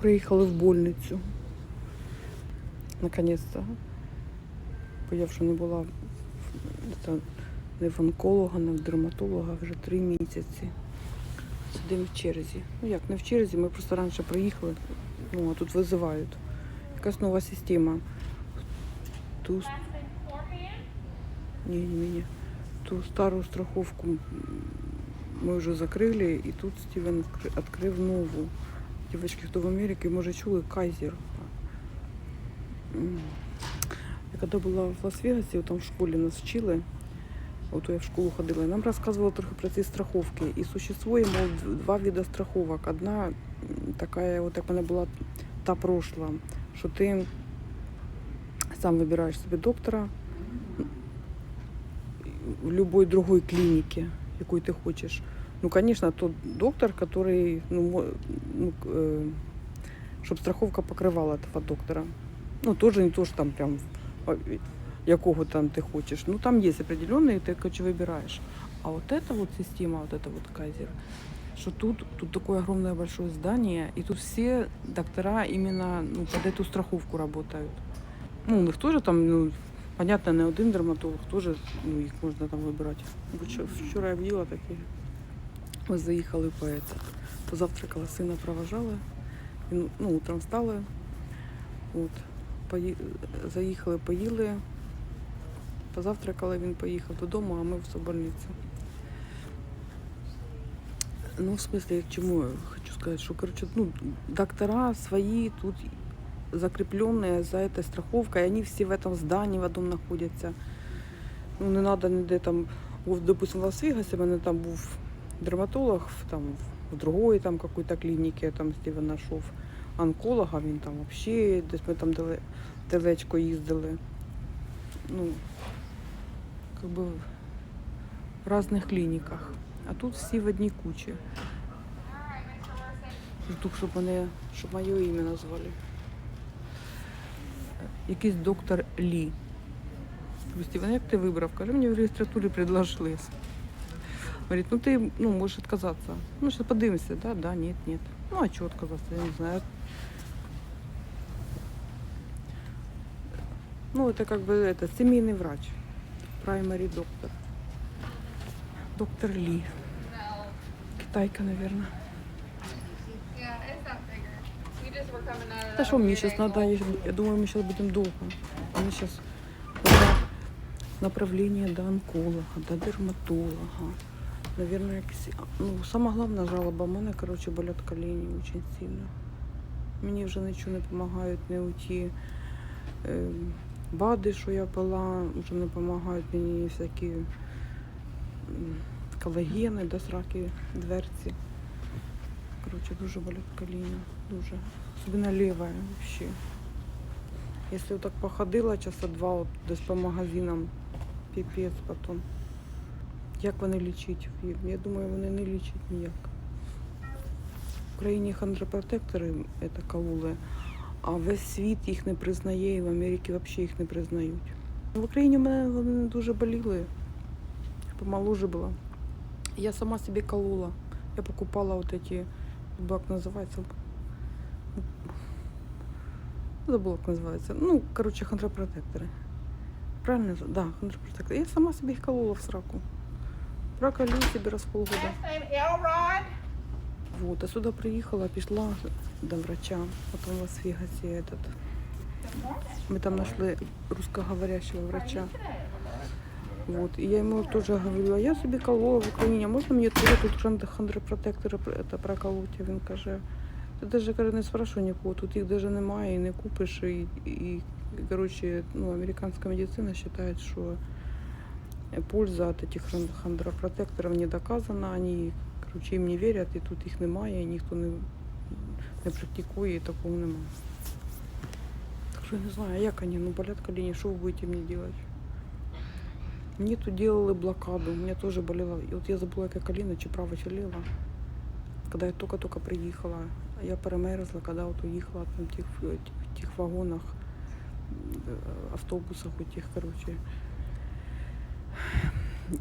Приїхали в больницю. Наконець-то. Бо я вже не була не в онколога, не в дерматолога вже три місяці. Сидимо в черзі. Ну як, не в черзі, ми просто раніше приїхали, ну а тут визивають. Якась нова система. Ту, ні, ні, ні. Ту стару страховку ми вже закрили, і тут Стівен відкрив нову. Дівчатки, хто в Америці, може чули Кайзер. Я коли була в Лас-Вегасі, там в школі нас вчили, от я в школу ходила, і нам розказували трохи про ці страховки. І существує, мов, д- два види страховок. Одна така, от як вона була та прошла, що ти сам вибираєш собі доктора в будь-якій другій клініці, яку ти хочеш. Ну, конечно, тот доктор, который, ну, мо- ну, э, щоб страховка покривала того доктора. Ну, теж не то, що там прям а, якого там ти хочеш. Ну, там є определенний, ти короче, вибираєш. А вот эта вот система, вот это вот Кайзер, что тут, тут такое огромное большое здание, и тут все доктора именно ну, под эту страховку работают. Ну, у них теж там, ну, понятно, не один дерматолог, теж ну, їх можна там вибирати. Бо що- вчора я б'їла такі. Ми заїхали по это. Позавтракала, сина проважала. Він, ну, утром встали. От. Пої... Заїхали, поїли. Позавтракали, він поїхав додому, а ми в больницю. Ну, в смысле, к чему я хочу сказать, что, короче, ну, доктора свои тут закрепленные за этой страховкой, они все в этом здании в одном находятся. Ну, не надо ніде там, от, допустим, в Лас-Вегасі, в мене там був дерматолог в, там, в другої там какой-то клініці, я там Стівен знайшов онколога, він там взагалі, десь ми там дале- далечко їздили. Ну, как бы в різних клініках. А тут всі в одній кучі. Жду, щоб мене, щоб моє ім'я назвали. Якийсь доктор Лі. Стівен, як ти вибрав? Каже, мені в реєстратурі предложили. Говорит, ну ты ну, можешь отказаться. Ну, сейчас поднимемся, да, да, нет, нет. Ну, а что отказаться, я не знаю. Ну, это как бы это семейный врач. Праймари доктор. Доктор Ли. Китайка, наверное. Да что мне сейчас надо, я, думаю, мы сейчас будем долго. Мне сейчас направление до онколога, до дерматолога. Наверное, якісь, ну, сама головна жалоба, у мене, короче, болять колені дуже сильно. Мені вже нічого не допомагають, не оті е, БАДи, що я пила, вже не допомагають мені всякі колагени, да, сраки, дверці. Короче, дуже болять коліна, дуже. Левая вообще. Если вот так походила часа два от десь по магазинам, піпець потом. Як вони лічить? Я думаю, вони не лічать ніяк. В Україні хондропротектори це кололи, а весь світ їх не признає, і в Америці взагалі їх не признають. В Україні в мене вони не дуже боліли. Я помоложе була. Я сама собі колола. Я покупала вот эти, как называется, забыла, как называется. Ну, короче, хондропротекторы. Правильно? же? Да, хондропротекторы. Я сама себе их колола в сраку. Проколю себе раз в полгода. Last name Elrod. Вот, а сюда приехала, пішла до врача, потом в Лас-Вегасе этот. Мы там нашли русскоговорящего врача. Вот, и я ему тоже говорю, а я собі колола в Україні, а можна мені тоже тут хон- хондропротектори пр- это проколоть? А він каже, ти даже каже, не спрашивай нікого, тут їх даже немає і не купиш. І, і короче, ну, американська медицина вважає, що польза от этих хон- хондропротекторів не доказана, они, короче, їм не вірять, і тут їх немає, і ніхто не, не практикує, і такого немає. Так що я не знаю, як вони, ну болять колени, що ви будете мені делать? Мне тут делали блокаду, у меня тоже болело. И вот я забыла, яке колено, чи право, чи лево. Когда я только-только приїхала, я перемерзла, когда вот уїхала там в тих, тих, вагонах, е, автобусах у тих, короче.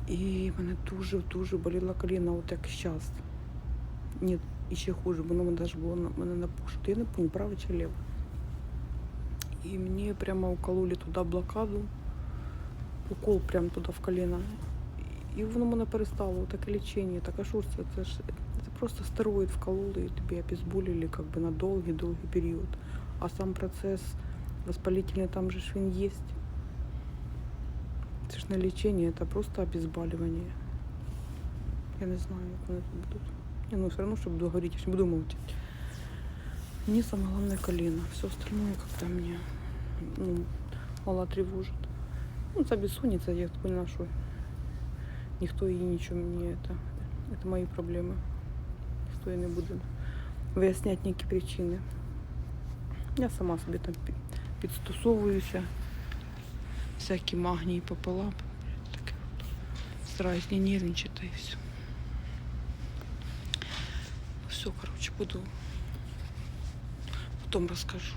І мене дуже-дуже боліло коліно, от як зараз. Ні, і ще хуже, воно навіть було мене напушити. Я не пам'ятаю, праве чи ліве. І мені прямо укололи туди блокаду, укол прямо туди в коліно. І воно мене перестало. Таке лічення, така ж це, ж це просто стероїд вкололи і тобі обезболили как бы, на довгий-довгий період. А сам процес воспалительний там же ж він є. Це ж не лічення, це просто обезболивание. Я не знаю, як вони тут будуть. Не, ну все равно, чтобы буду говорить, я ж не буду молчать. Мне самое главное колено. Все остальное как-то мне ну, мало тревожит. Ну, це бессонница, я поняла, что никто и ничего мне это. Это мои проблемы. Никто и не буде виясняти ніякі причини. Я сама собі там пі- підстосовуюся. Всякі магнії попила. Таке от. Стараюсь і все. Все, короче, буду потом расскажу.